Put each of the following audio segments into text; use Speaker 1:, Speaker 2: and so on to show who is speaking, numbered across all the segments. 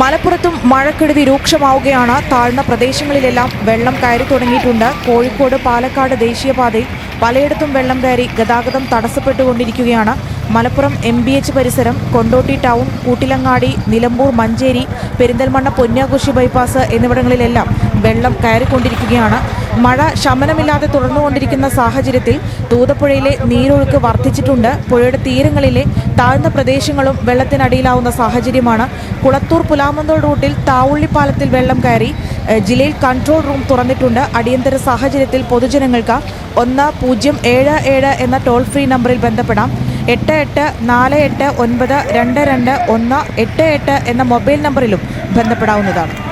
Speaker 1: മലപ്പുറത്തും മഴക്കെടുതി രൂക്ഷമാവുകയാണ്. താഴ്ന്ന പ്രദേശങ്ങളിലെല്ലാം വെള്ളം കയറി തുടങ്ങിയിട്ടുണ്ട്. കോഴിക്കോട് പാലക്കാട് ദേശീയപാതയിൽ പലയിടത്തും വെള്ളം കയറി ഗതാഗതം തടസ്സപ്പെട്ടുകൊണ്ടിരിക്കുകയാണ്. മലപ്പുറം എം ബി എച്ച് പരിസരം കൊണ്ടോട്ടി ടൗൺ കൂട്ടിലങ്ങാടി നിലമ്പൂർ മഞ്ചേരി പെരിന്തൽമണ്ണ പൊന്നാകുശി ബൈപ്പാസ് എന്നിവിടങ്ങളിലെല്ലാം വെള്ളം കയറിക്കൊണ്ടിരിക്കുകയാണ്. മഴ ശമനമില്ലാതെ തുടർന്നുകൊണ്ടിരിക്കുന്ന സാഹചര്യത്തിൽ തൂതപ്പുഴയിലെ നീരൊഴുക്ക് വർദ്ധിച്ചിട്ടുണ്ട്. പുഴയുടെ തീരങ്ങളിലെ താഴ്ന്ന പ്രദേശങ്ങളും വെള്ളത്തിനടിയിലാവുന്ന സാഹചര്യമാണ്. കുളത്തൂർ പുലാമന്തോൾ റൂട്ടിൽ താവുള്ളിപ്പാലത്തിൽ വെള്ളം കയറി ജില്ലയിൽ കൺട്രോൾ റൂം തുറന്നിട്ടുണ്ട്. അടിയന്തര സാഹചര്യത്തിൽ പൊതുജനങ്ങൾക്ക് ഒന്ന് പൂജ്യം ഏഴ് ഏഴ് എന്ന ടോൾ ഫ്രീ നമ്പറിൽ ബന്ധപ്പെടാം. എട്ട് എട്ട് നാല് എട്ട് ഒൻപത് രണ്ട് രണ്ട് ഒന്ന് എട്ട് എട്ട് എന്ന മൊബൈൽ നമ്പറിലും ബന്ധപ്പെടാവുന്നതാണ്.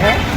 Speaker 2: Yeah.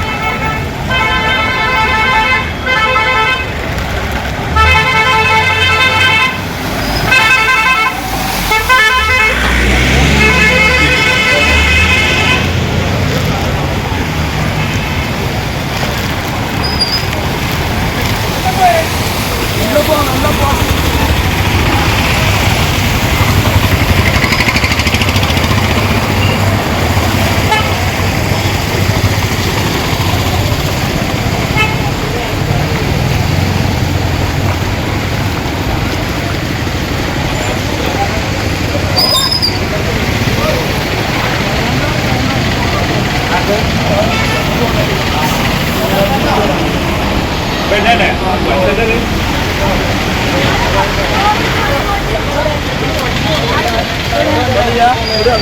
Speaker 2: được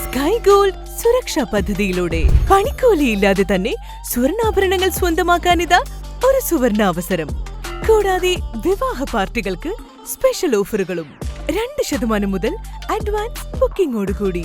Speaker 3: സ്കൈ ഗോൾഡ് സുരക്ഷാ പദ്ധതിയിലൂടെ പണിക്കൂലിയില്ലാതെ തന്നെ സ്വർണാഭരണങ്ങൾ സ്വന്തമാക്കാനിതാ ഒരു സുവർണ അവസരം കൂടാതെ വിവാഹ പാർട്ടികൾക്ക് സ്പെഷ്യൽ ഓഫറുകളും രണ്ട് ശതമാനം മുതൽ അഡ്വാൻസ് ബുക്കിംഗോടുകൂടി